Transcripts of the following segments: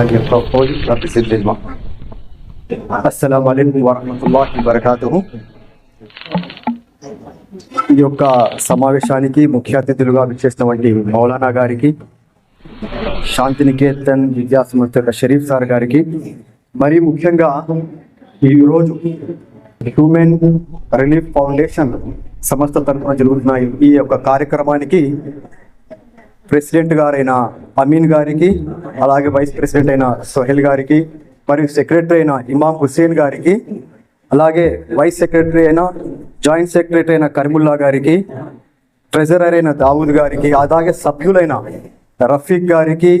أن يقول رب زدني علما السلام عليكم ورحمة الله وبركاته ఈ యొక్క సమావేశానికి ముఖ్య అతిథులుగా విచ్చేసినటువంటి మౌలానా గారికి శాంతినికేతన్ విద్యా సంస్థ యొక్క షరీఫ్ సార్ గారికి మరి ముఖ్యంగా ఈరోజు హ్యూమెన్ రిలీఫ్ ఫౌండేషన్ సంస్థ తరఫున జరుగుతున్న ఈ యొక్క కార్యక్రమానికి ప్రెసిడెంట్ గారైన అమీన్ గారికి అలాగే వైస్ ప్రెసిడెంట్ అయిన సోహెల్ గారికి మరియు సెక్రటరీ అయిన ఇమామ్ హుస్సేన్ గారికి అలాగే వైస్ సెక్రటరీ అయిన జాయింట్ సెక్రటరీ అయిన కరీముల్లా గారికి ట్రెజరర్ అయిన దావూద్ గారికి అలాగే సభ్యులైన రఫీక్ గారికి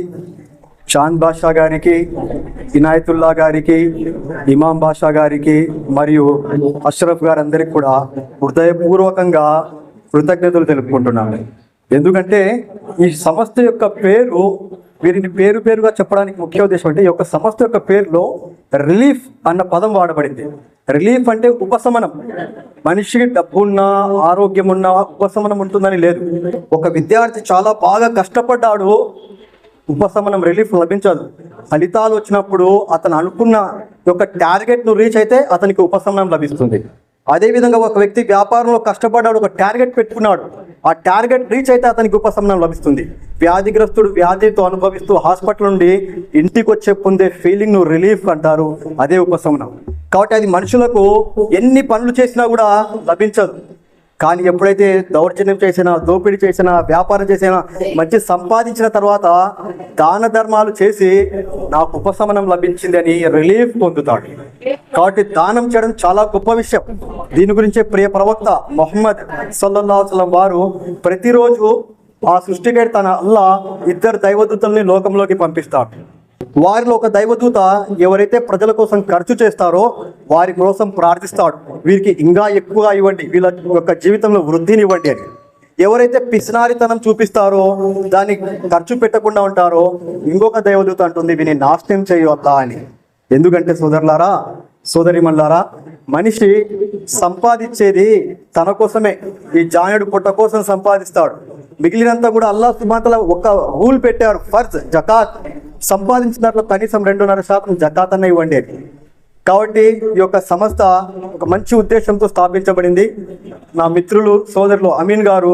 చాంద్ బాషా గారికి ఇనాయతుల్లా గారికి ఇమాం బాషా గారికి మరియు అష్రఫ్ గారందరికి కూడా హృదయపూర్వకంగా కృతజ్ఞతలు తెలుపుకుంటున్నాను. ఎందుకంటే ఈ సంస్థ యొక్క పేరు వీరిని పేరు పేరుగా చెప్పడానికి ముఖ్య ఉద్దేశం అంటే ఈ యొక్క సంస్థ యొక్క పేరులో రిలీఫ్ అన్న పదం వాడబడింది. రిలీఫ్ అంటే ఉపశమనం. మనిషికి డబ్బున్నా ఆరోగ్యం ఉన్నా ఉపశమనం ఉంటుందని లేదు. ఒక విద్యార్థి చాలా బాగా కష్టపడ్డాడు ఉపశమనం రిలీఫ్ లభించదు. ఫలితాలు వచ్చినప్పుడు అతను అనుకున్న యొక్క టార్గెట్ను రీచ్ అయితే అతనికి ఉపశమనం లభిస్తుంది. అదేవిధంగా ఒక వ్యక్తి వ్యాపారంలో కష్టపడ్డాడు ఒక టార్గెట్ పెట్టుకున్నాడు. ఆ టార్గెట్ రీచ్ అయితే అతనికి ఉపశమనం లభిస్తుంది. వ్యాధిగ్రస్తుడు వ్యాధితో అనుభవిస్తూ హాస్పిటల్ నుండి ఇంటికి వచ్చే పొందే ఫీలింగ్ను రిలీఫ్ అంటారు. అదే ఉపశమనం. కాబట్టి అది మనుషులకు ఎన్ని పనులు చేసినా కూడా లభించదు. కానీ ఎప్పుడైతే దౌర్జన్యం చేసినా దోపిడీ చేసినా వ్యాపారం చేసినా మంచి సంపాదించిన తర్వాత దాన ధర్మాలు చేసి నాకు ఉపశమనం లభించింది అని రిలీఫ్ పొందుతాడు. కాబట్టి దానం చేయడం చాలా గొప్ప విషయం. దీని గురించే ప్రియ ప్రవక్త మొహమ్మద్ సల్లల్లాహు వారు ప్రతిరోజు ఆ సృష్టికర్త తన అల్లా ఇద్దరు దైవదూతల్ని లోకంలోకి పంపిస్తాడు. వారిలో ఒక దైవదూత ఎవరైతే ప్రజల కోసం ఖర్చు చేస్తారో వారి కోసం ప్రార్థిస్తాడు. వీరికి ఇంకా ఎక్కువగా ఇవ్వండి. వీళ్ళ యొక్క జీవితంలో వృద్ధిని ఇవ్వండి అని. ఎవరైతే పిసినారితనం చూపిస్తారో దాన్ని ఖర్చు పెట్టకుండా ఉంటారో ఇంకొక దైవదూత అంటుంది వీని నాశనం చేయవద్దా అని. ఎందుకంటే సోదరులారా సోదరిమల్లారా మనిషి సంపాదించేది తన కోసమే. ఈ జానుడు పుట్ట కోసం సంపాదిస్తాడు. మిగిలినంతా కూడా అల్లా సుమాతల ఒక రూల్ పెట్టారు ఫర్జ్ జకాత్. సంపాదించిన దాంట్లో కనీసం రెండున్నర శాతం జకాత్ అన్న ఇవ్వండి. కాబట్టి ఈ యొక్క సంస్థ ఒక మంచి ఉద్దేశంతో స్థాపించబడింది. నా మిత్రులు సోదరులు అమీన్ గారు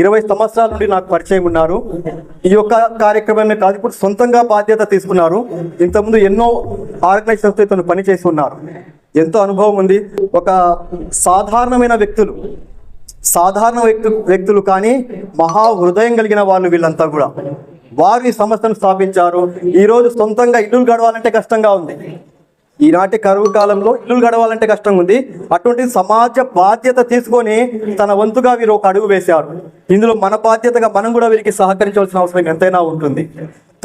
ఇరవై సంవత్సరాల నుండి నాకు పరిచయం ఉన్నారు. ఈ యొక్క కార్యక్రమమే కాదు ఇప్పుడు సొంతంగా బాధ్యత తీసుకున్నారు. ఇంతకుముందు ఎన్నో ఆర్గనైజేషన్స్తో ఇతను పనిచేసి ఉన్నారు. ఎంతో అనుభవం ఉంది. ఒక సాధారణమైన వ్యక్తులు సాధారణ వ్యక్తు వ్యక్తులు కానీ మహా హృదయం కలిగిన వాళ్ళు వీళ్ళంతా కూడా. వారు ఈ సంస్థను స్థాపించారు. ఈరోజు సొంతంగా ఇల్లు గడవాలంటే కష్టంగా ఉంది. ఈనాటి కరువు కాలంలో ఇల్లు గడవాలంటే కష్టంగా ఉంది. అటువంటి సమాజ బాధ్యత తీసుకొని తన వంతుగా వీరు ఒక అడుగు వేశారు. ఇందులో మన బాధ్యతగా మనం కూడా వీరికి సహకరించవలసిన అవసరం ఎంతైనా ఉంటుంది.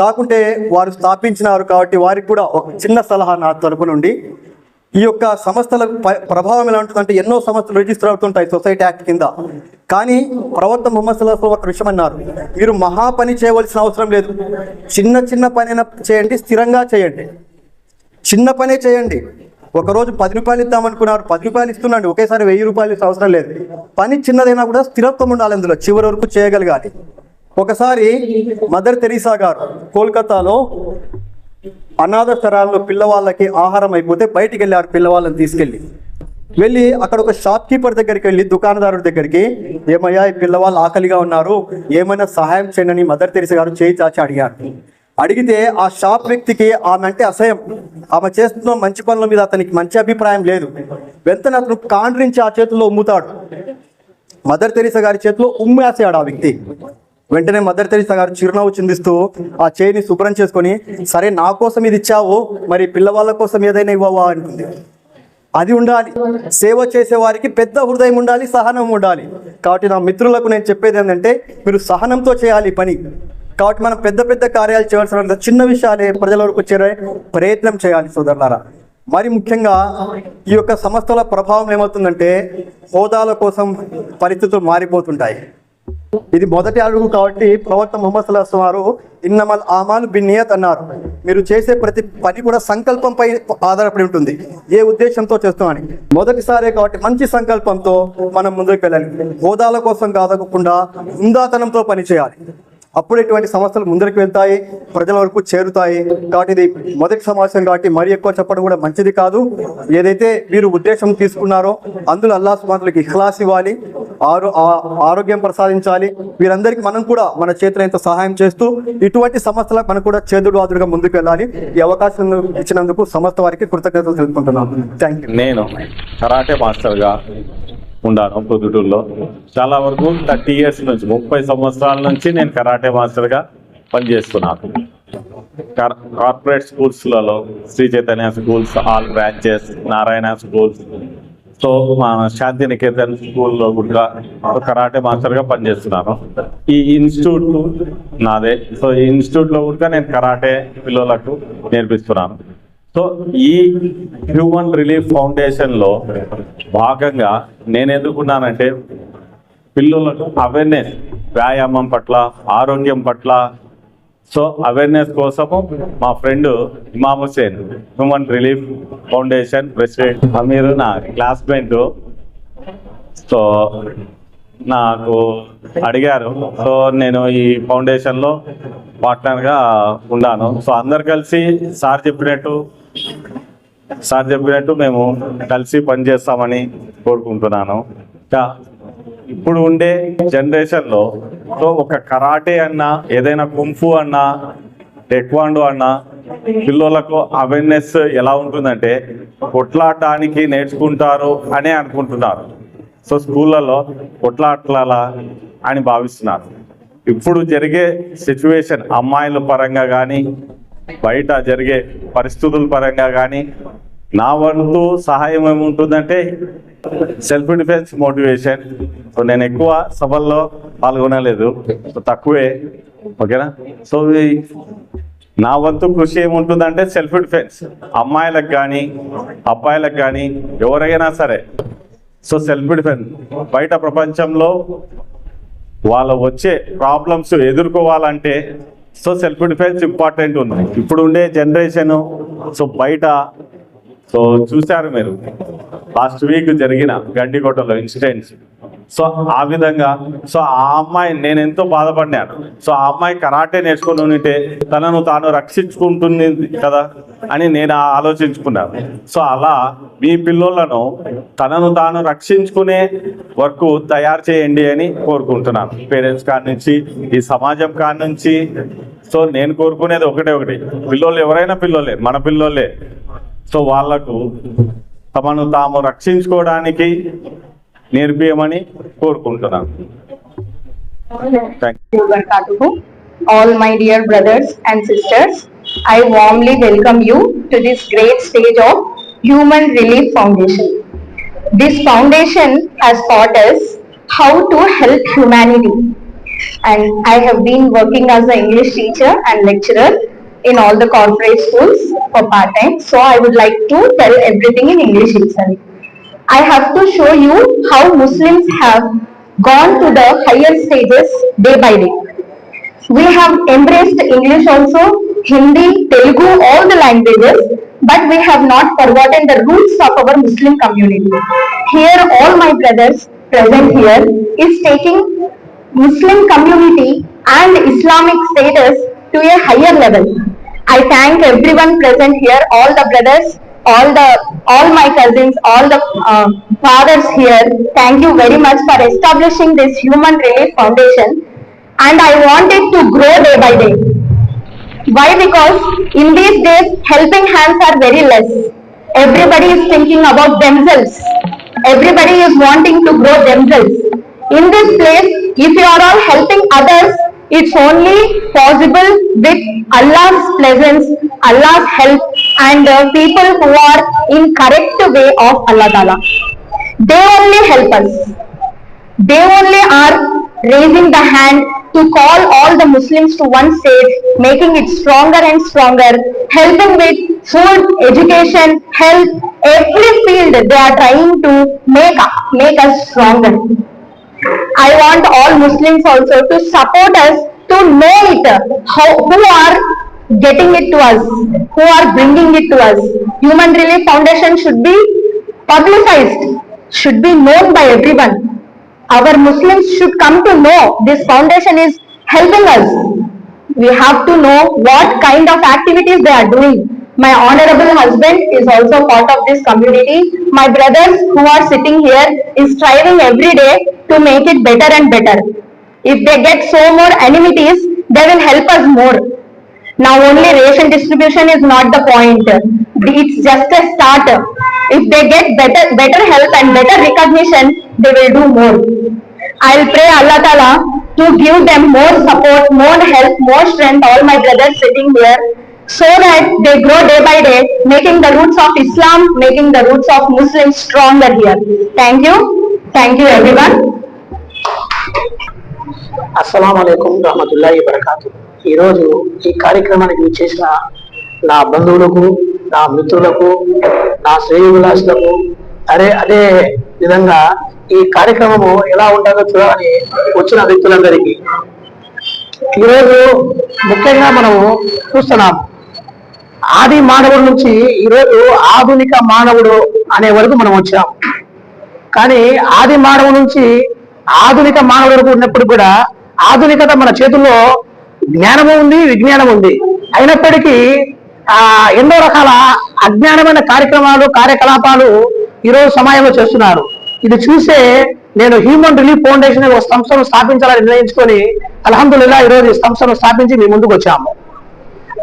కాకుంటే వారు స్థాపించినారు కాబట్టి వారికి కూడా ఒక చిన్న సలహా నా తరపు నుండి. ఈ యొక్క సంస్థల ప్రభావం ఎలా ఉంటుందంటే ఎన్నో సంస్థలు రిజిస్టర్ అవుతుంటాయి సొసైటీ యాక్ట్ కింద. కానీ ప్రవర్తన ముహమ్మద్ సల్లాహ్ ఒక విషయం అన్నారు మీరు మహా పని చేయవలసిన అవసరం లేదు. చిన్న చిన్న పని చేయండి స్థిరంగా చేయండి. చిన్న పనే చేయండి. ఒకరోజు పది రూపాయలు ఇద్దామనుకున్నారు పది రూపాయలు ఇస్తున్నాండి. ఒకేసారి వెయ్యి రూపాయలు అవసరం లేదు. పని చిన్నదైనా కూడా స్థిరత్వం ఉండాలి అందులో. చివరి వరకు చేయగలగాలి. ఒకసారి మదర్ తెరీసా గారు కోల్కతాలో అనాథ స్థలాల్లో పిల్లవాళ్ళకి ఆహారం అయిపోతే బయటికి వెళ్ళారు పిల్లవాళ్ళని తీసుకెళ్ళి వెళ్ళి అక్కడ ఒక షాప్ కీపర్ దగ్గరికి వెళ్ళి దుకాణదారుడి దగ్గరికి ఏమయ్యా ఈ పిల్లవాళ్ళు ఆకలిగా ఉన్నారు. ఏమైనా సహాయం చేయండి మదర్ తెరిసా గారు చేయి చాచి అడిగారు. అడిగితే ఆ షాప్ వ్యక్తికి ఆమె అంటే అసహ్యం. ఆమె చేస్తున్న మంచి పనుల మీద అతనికి మంచి అభిప్రాయం లేదు. వెంటనే అతను కాండ్రించి ఆ చేతుల్లో ఉమ్ముతాడు. మదర్ తెరీసా గారి చేతిలో ఉమ్మేసాడు ఆ వ్యక్తి. వెంటనే మదర్ తెరీసా గారు చిరునవ్వు చిందిస్తూ ఆ చేయిని శుభ్రం చేసుకొని సరే నా కోసం ఇది ఇచ్చావు మరి పిల్లవాళ్ళ కోసం ఏదైనా ఇవ్వవా అంటుంది. అది ఉండాలి. సేవ చేసే వారికి పెద్ద హృదయం ఉండాలి సహనం ఉండాలి. కాబట్టి నా మిత్రులకు నేను చెప్పేది ఏంటంటే మీరు సహనంతో చేయాలి పని. కాబట్టి మనం పెద్ద పెద్ద కార్యాలు చేయాల్సిన చిన్న విషయాలే ప్రజల వరకు చేరే ప్రయత్నం చేయాలి సోదరులారా. మరి ముఖ్యంగా ఈ యొక్క సంస్థల ప్రభావం ఏమవుతుందంటే హోదాల కోసం పరిస్థితులు మారిపోతుంటాయి. ఇది మొదటి అడుగు కాబట్టి ప్రవక్త ముహమ్మద్ సల్లాహ్ వారు ఇన్నమల్ ఆమాలు బిన్నియత్ అన్నారు. మీరు చేసే ప్రతి పని కూడా సంకల్పంపై ఆధారపడి ఉంటుంది. ఏ ఉద్దేశంతో చేస్తామని మొదటిసారే కాబట్టి మంచి సంకల్పంతో మనం ముందుకు వెళ్ళాలి. హోదాల కోసం కాదకుండా ఉందాతనంతో పని చేయాలి. అప్పుడు ఇటువంటి సమస్యలు ముందరికి వెళ్తాయి ప్రజల వరకు చేరుతాయి. కాబట్టి ఇది మొదటి సమాచారం కాబట్టి మరి ఎక్కువ చెప్పడం కూడా మంచిది కాదు. ఏదైతే మీరు ఉద్దేశం తీసుకున్నారో అందులో అల్లా సుమారులకి ఇహ్లాస్ ఇవ్వాలి ఆరో ఆరోగ్యం ప్రసాదించాలి. వీరందరికీ మనం కూడా మన చేతిలో ఎంత సహాయం చేస్తూ ఇటువంటి సమస్యల మనం కూడా చేదుడు ఆదుడుగా ముందుకు వెళ్ళాలి. ఈ అవకాశం ఇచ్చినందుకు సంస్థ వారికి కృతజ్ఞతలు తెలుపుకుంటున్నాను. థ్యాంక్ యూ నేను కరాటే మాస్టర్గా ఉన్నాను పొద్దుటూరులో. చాలా వరకు థర్టీ ఇయర్స్ నుంచి ముప్పై సంవత్సరాల నుంచి నేను కరాటే మాస్టర్గా పనిచేస్తున్నాను. Corporate స్కూల్స్లలో Sri Chaitanya schools all branches Narayana schools. So మా శాంతి నికేతన్ స్కూల్లో కూడా కరాటే మాస్టర్గా పనిచేస్తున్నాను. ఈ ఇన్స్టిట్యూట్ నాదే. సో ఈ ఇన్స్టిట్యూట్లో కూడా నేను కరాటే పిల్లలకు నేర్పిస్తున్నాను. సో ఈ హ్యూమన్ రిలీఫ్ ఫౌండేషన్లో భాగంగా నేను ఎందుకున్నానంటే పిల్లలకు అవేర్నెస్ వ్యాయామం పట్ల ఆరోగ్యం పట్ల. సో అవేర్నెస్ కోసము మా friend Imam Hussain human relief foundation president మీరు నా క్లాస్మేట్. సో నాకు అడిగారు. సో నేను ఈ ఫౌండేషన్లో పార్ట్నర్గా ఉన్నాను. సో అందరు కలిసి సార్ చెప్పినట్టు సార్ చెప్పినట్టు మేము కలిసి పనిచేస్తామని కోరుకుంటున్నాను. ఇంకా ఇప్పుడు ఉండే జనరేషన్లో సో ఒక కరాటే అన్నా ఏదైనా కుంఫు అన్నా టెక్వాండో అన్నా పిల్లలకు అవేర్నెస్ ఎలా ఉంటుందంటే కొట్లాడటానికి నేర్చుకుంటారు అనే అనుకుంటున్నారు. సో స్కూళ్ళలో కొట్లాట్లాలా అని భావిస్తున్నారు. ఇప్పుడు జరిగే సిచ్యువేషన్ అమ్మాయిల పరంగా కానీ బయట జరిగే పరిస్థితుల పరంగా కానీ నా వంతు సహాయం ఏముంటుందంటే సెల్ఫ్ డిఫెన్స్ మోటివేషన్ సో నేను ఎక్కువ సభల్లో పాల్గొనలేదు. సో తక్కువే. ఓకేనా? సో నా వంతు కృషి ఏముంటుందంటే సెల్ఫ్ డిఫెన్స్ అమ్మాయిలకు కానీ అబ్బాయిలకు కానీ ఎవరైనా సరే. సో సెల్ఫ్ డిఫెన్స్ బయట ప్రపంచంలో వాళ్ళు వచ్చే ప్రాబ్లమ్స్ ఎదుర్కోవాలంటే సో సెల్ఫ్ డిఫెన్స్ ఇంపార్టెంట్ ఉంది. ఇప్పుడు ఉండే జనరేషన్ సో బయట సో చూశారు మీరు లాస్ట్ వీక్ జరిగిన గండికోటలో ఇన్సిడెంట్స్ సో ఆ విధంగా సో ఆ అమ్మాయి నేను ఎంతో బాధపడినాను సో ఆ అమ్మాయి కరాటే నేర్చుకుని ఉంటే తనను తాను రక్షించుకుంటుంది కదా. అని నేను ఆలోచించుకున్నాను. సో అలా మీ పిల్లలను తనను తాను రక్షించుకునే వరకు తయారు చేయండి అని కోరుకుంటున్నాను. పేరెంట్స్ కాడి నుంచి ఈ సమాజం కాడి నుంచి. సో నేను కోరుకునేది ఒకటే ఒకటి. పిల్లోళ్ళు ఎవరైనా పిల్లోలే మన పిల్లోలే సో వాళ్ళకు తమను తాము రక్షించుకోవడానికి నేర్పియమని కోరుకుంటున్నాను. Thank. All my dear brothers and sisters, I warmly welcome you to this great stage of Human Relief Foundation. This foundation has taught us how to help humanity. And I have been working as an English teacher and lecturer in all the corporate schools for part-time. So I would like to tell everything in English itself. I have to show you how Muslims have gone to the higher stages day by day. We have embraced English also, Hindi, Telugu, all the languages, but we have not forgotten the roots of our Muslim community. Here, all my brothers present here is taking Muslim community and Islamic status to a higher level. I thank everyone present here, all the brothers, all the, all my cousins, all the uh, fathers here. Thank you very much for establishing this Human Relief Foundation and I want it to grow day by day. Why? Because in these days, helping hands are very less. Everybody is thinking about themselves. Everybody is wanting to grow themselves. In this place, if you are all helping others, it's only possible with Allah's presence, Allah's help, and uh, people who are in correct way of Allah Ta'ala. They only help us they only are raising the hand to call all the Muslims to one stage, making it stronger and stronger, helping with food, education, health, every field they are trying to make, make us stronger. I want all Muslims also to support us to know it, how, who are getting it to us, who are bringing it to us. Human Relief Foundation should be publicized, should be known by everyone. Our Muslims should come to know this foundation is helping us. We have to know what kind of activities they are doing. My honorable husband is also part of this community. My brothers who are sitting here is striving every day to make it better and better. If they get so more amenities, they will help us more. Now only ration distribution is not the point. It's just a start. If they get better, better help and better recognition, they will do more. I'll pray Allah Ta'ala to give them more support, more help, more strength, all my brothers sitting here, so that they grow day by day, making the roots of Islam, making the roots of Muslims stronger here. Thank you. Thank you everyone. అస్సలం అయికం రహమతుల్లా వబర్కాతు ఈరోజు ఈ కార్యక్రమానికి చేసిన నా బంధువులకు నా మిత్రులకు నా శ్రేయులాసులకు అదే అదే విధంగా ఈ కార్యక్రమము ఎలా ఉంటుందో చూడాలని వచ్చిన వ్యక్తులందరికీ. ఈరోజు ముఖ్యంగా మనము చూస్తున్నాము. ఆది మానవుడి నుంచి ఈరోజు ఆధునిక మానవుడు అనే వరకు మనం వచ్చాం కానీ ఆది మానవు నుంచి ఆధునిక మానవుడు వరకు ఉన్నప్పుడు కూడా ఆధునికత మన చేతుల్లో జ్ఞానము ఉంది విజ్ఞానం ఉంది. అయినప్పటికీ ఆ ఎన్నో రకాల అజ్ఞానమైన కార్యక్రమాలు కార్యకలాపాలు ఈరోజు సమయంలో చేస్తున్నారు. ఇది చూసే నేను హ్యూమన్ రిలీఫ్ ఫౌండేషన్ ఒక సంస్థను స్థాపించాలని నిర్ణయించుకొని అలహందుల్లా ఈరోజు ఈ సంస్థను స్థాపించి మీ ముందుకు వచ్చాము.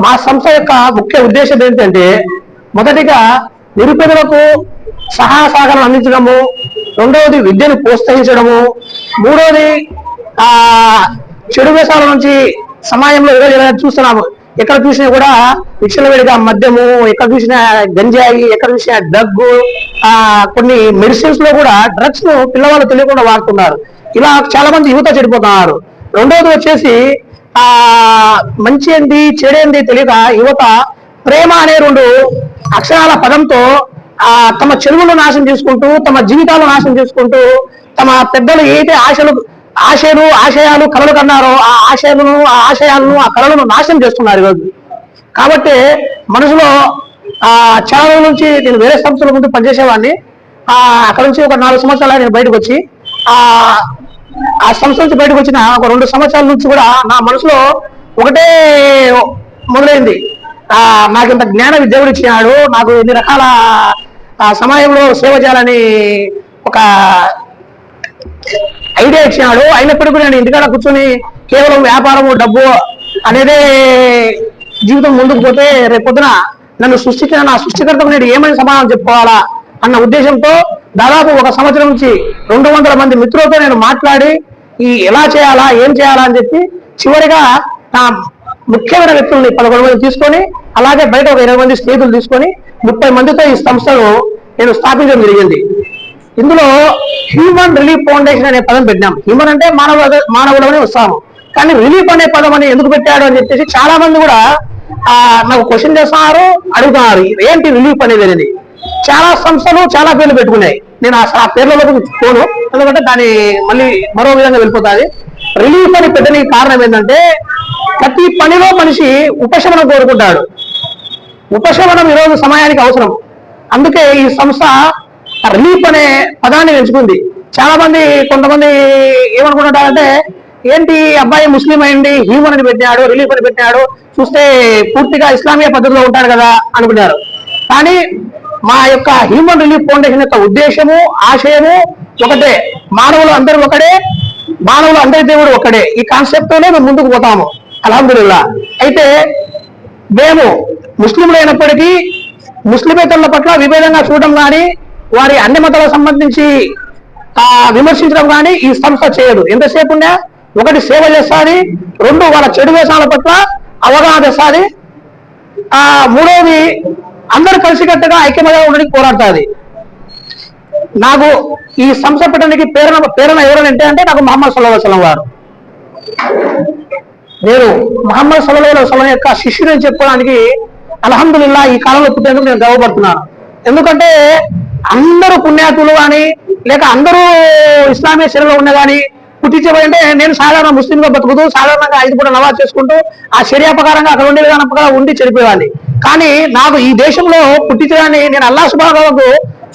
మా సంస్థ యొక్క ముఖ్య ఉద్దేశం ఏంటంటే మొదటిగా నిరుపేదలకు సహాయ సహకారం అందించడము రెండవది విద్యను ప్రోత్సహించడము మూడవది ఆ చెడు వేషాల నుంచి సమాజంలో ఈరోజు చూస్తున్నాము. ఎక్కడ చూసినా కూడా విచ్చలవిడిగా మద్యము ఎక్కడ చూసినా గంజాయి ఎక్కడ చూసినా డగ్గు ఆ కొన్ని మెడిసిన్స్లో కూడా డ్రగ్స్ను పిల్లవాళ్ళు తెలియకుండా వాడుతున్నారు. ఇలా చాలా మంది యువత చెడిపోతున్నారు. రెండవది వచ్చేసి ఆ మంచి ఏంది చెడేంది తెలియక యువత ప్రేమ అనే రెండు అక్షరాల పదంతో ఆ తమ చెరువులు నాశనం చేసుకుంటూ తమ జీవితాలు నాశనం చేసుకుంటూ తమ పెద్దలు ఏదైతే ఆశలు ఆశలు ఆశయాలు కళలు కన్నారో ఆ ఆశయాలను ఆ ఆశయాలను ఆ కళలను నాశనం చేస్తున్నారు ఈరోజు. కాబట్టి మనసులో ఆ చాలా నుంచి నేను వేరే సంస్థల ముందు పనిచేసేవాడిని. ఆ అక్కడ నుంచి ఒక నాలుగు సంవత్సరాలు నేను బయటకు వచ్చి ఆ ఆ సంస్థ నుంచి బయటకు వచ్చిన ఒక రెండు సంవత్సరాల నుంచి కూడా నా మనసులో ఒకటే మొదలైంది. ఆ నాకు ఇంత జ్ఞాన దేవుడు ఇచ్చినాడు. నాకు ఇన్ని రకాల సమయంలో సేవ చేయాలని ఒక ఐడియా ఇచ్చినాడు. అయినప్పటికీ నేను ఇంటికాడ కూర్చొని కేవలం వ్యాపారము డబ్బు అనేదే జీవితం ముందుకు పోతే రేపొద్దున నన్ను సృష్టించిన నా సృష్టికర్తకు నేను ఏమని సమాధానం చెప్పుకోవాలా అన్న ఉద్దేశంతో దాదాపు ఒక సంవత్సరం నుంచి రెండు వందల మంది మిత్రులతో నేను మాట్లాడి ఈ ఎలా చేయాలా ఏం చేయాలా అని చెప్పి చివరిగా నా ముఖ్యమైన వ్యక్తుల్ని పదకొండు మంది తీసుకొని అలాగే బయట ఒక ఇరవై మంది స్నేహితులు తీసుకొని ముప్పై మందితో ఈ సంస్థను నేను స్థాపించడం జరిగింది. ఇందులో హ్యూమన్ రిలీఫ్ ఫౌండేషన్ అనే పదం పెట్టినాం. హ్యూమన్ అంటే మానవ మానవుడు ఉత్సాహం. వస్తాము కానీ రిలీఫ్ అనే పదం అని ఎందుకు పెట్టాడు అని చెప్పేసి చాలా మంది కూడా ఆ, నాకు క్వశ్చన్ చేస్తున్నారు అడుగుతున్నారు. ఏంటి రిలీఫ్ అనేది అనేది? చాలా సంస్థలు చాలా పేర్లు పెట్టుకున్నాయి. నేను ఆ ఆ పేర్లలోకి పోను. ఎందుకంటే దాని మళ్ళీ మరో విధంగా వెళ్ళిపోతుంది. రిలీఫ్ అని పెట్టడానికి కారణం ఏంటంటే ప్రతి పనిలో మనిషి ఉపశమనం కోరుకుంటాడు. ఉపశమనం ఈరోజు సమయానికి అవసరం. అందుకే ఈ సంస్థ రిలీఫ్ అనే పదాన్ని ఎంచుకుంది చాలా మంది కొంతమంది ఏమనుకుంటారంటే ఏంటి అబ్బాయి ముస్లిం అయింది హ్యూమన్ అని పెట్టినాడు రిలీఫ్ అని పెట్టినాడు చూస్తే పూర్తిగా ఇస్లామీయ పద్ధతిలో ఉంటాడు కదా అనుకున్నారు కానీ మా యొక్క హ్యూమన్ రిలీఫ్ ఫౌండేషన్ యొక్క ఉద్దేశము ఆశయము ఒకటే. మానవులు అందరూ ఒకడే మానవులు అందరి దేవుడు ఒకడే ఈ కాన్సెప్ట్ తోనే మేము ముందుకు పోతాము. అలహదుల్లా అయితే మేము ముస్లింలు అయినప్పటికీ ముస్లిమేతరుల పట్ల విభేదంగా చూడడం కానీ వారి అన్ని మతాలకు సంబంధించి విమర్శించడం కానీ ఈ సంస్థ చేయదు. ఎంతసేపు ఉన్నా ఒకటి సేవ చేస్తుంది రెండు వాళ్ళ చెడు వేషాల పట్ల అవగాహన తెస్తుంది ఆ మూడవది అందరూ కలిసికట్టుగా ఐక్యమగా ఉండడానికి పోరాడుతుంది. నాకు ఈ సంస్థ పెట్టడానికి ప్రేరణ ప్రేరణ ఎవరంటే అంటే నాకు మహమ్మద్ సల్లాహ్ వసలం వారు నేను మహమ్మద్ సల్లాహ్ వసలం యొక్క శిష్యుడని చెప్పుకోవడానికి అలహందుల్లా ఈ కాలంలో పుట్టేందుకు నేను గర్వపడుతున్నాను. ఎందుకంటే అందరూ పుణ్యాతులు కానీ లేక అందరూ ఇస్లామీయ శరీరంలో ఉన్న కానీ పుట్టించబడి నేను సాధారణ ముస్లింగా బతుకుతూ సాధారణంగా ఐదు కూడా నవాజ్ చేసుకుంటూ ఆ శర్యా ప్రకారంగా అక్కడ ఉండే విధానం ప్రకారం ఉండి చెడిపోయేవాడిని కానీ నాకు ఈ దేశంలో పుట్టించడాన్ని నేను అల్లా శుభాగకు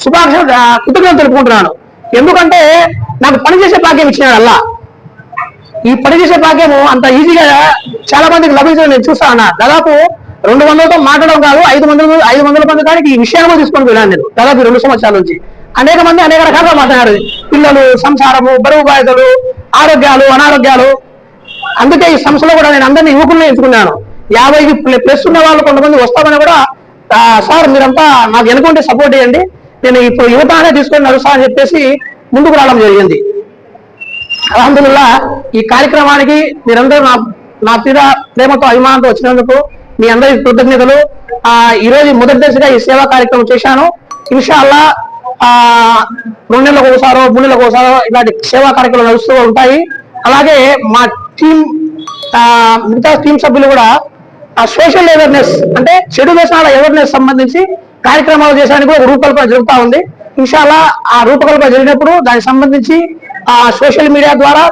శుభాక్ష కృతజ్ఞతలు తెలుపుకుంటున్నాను. ఎందుకంటే నాకు పనిచేసే భాగ్యం ఇచ్చినాడు అల్లా ఈ పని చేసే భాగ్యము అంత ఈజీగా చాలా మందికి లభించడం నేను చూస్తా దాదాపు రెండు వందలతో మాట్లాడడం కాదు ఐదు వందల ఐదు వందల మంది దానికి ఈ విషయాన్ని తీసుకొని వెళ్ళాను నేను దాదాపు రెండు సంవత్సరాల నుంచి. అనేక మంది అనేక రకాలుగా మాట్లాడారు. పిల్లలు సంసారము బరువు బాధ్యతలు ఆరోగ్యాలు అనారోగ్యాలు. అందుకే ఈ సంస్థలో కూడా నేను అందరినీ యువకుల్ని ఎంచుకున్నాను. యాభై ప్లస్ ఉన్న వాళ్ళు కొంతమంది వస్తామని కూడా సార్ మీరంతా నాకు వెనుకుంటే సపోర్ట్ చేయండి. నేను ఇప్పుడు యువత అనే తీసుకొని నడుస్తా అని చెప్పేసి ముందుకు రావడం జరిగింది. అలహదుల్లా ఈ కార్యక్రమానికి మీరందరూ నా నా మీద ప్రేమతో అభిమానంతో వచ్చినందుకు మీ అందరికి కృతజ్ఞతలు. ఆ ఈ రోజు మొదటి దశగా ఈ సేవా కార్యక్రమం చేశాను. ఇన్షాల్లా ఆ రెండు నెలలకు ఒకసారో మూడు నెలలకు ఒకసారో ఇలాంటి సేవా కార్యక్రమాలు నడుస్తూ ఉంటాయి. అలాగే మా టీం ఆ మిగతా టీం సభ్యులు కూడా ఆ సోషల్ అవేర్నెస్ అంటే చెడు వ్యసనాల అవేర్నెస్ సంబంధించి కార్యక్రమాలు చేయడానికి కూడా రూపకల్పన జరుగుతూ ఉంది. ఇన్షాల్లా ఆ రూపకల్పన జరిగినప్పుడు దానికి సంబంధించి ఆ సోషల్ మీడియా ద్వారా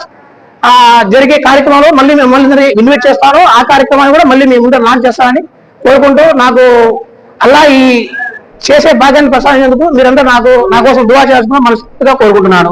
జరిగే కార్యక్రమంలో మళ్ళీ మేము ఇన్వైట్ చేస్తాను. ఆ కార్యక్రమాన్ని కూడా మళ్ళీ మీ ముందర లాంచ్ చేస్తానని కోరుకుంటూ నాకు అలా ఈ చేసే భాగ్యాన్ని ప్రసాదించేందుకు మీరందరూ నాకు నా కోసం దువా చేయాల్సిన మనస్ఫూర్తిగా కోరుకుంటున్నాను.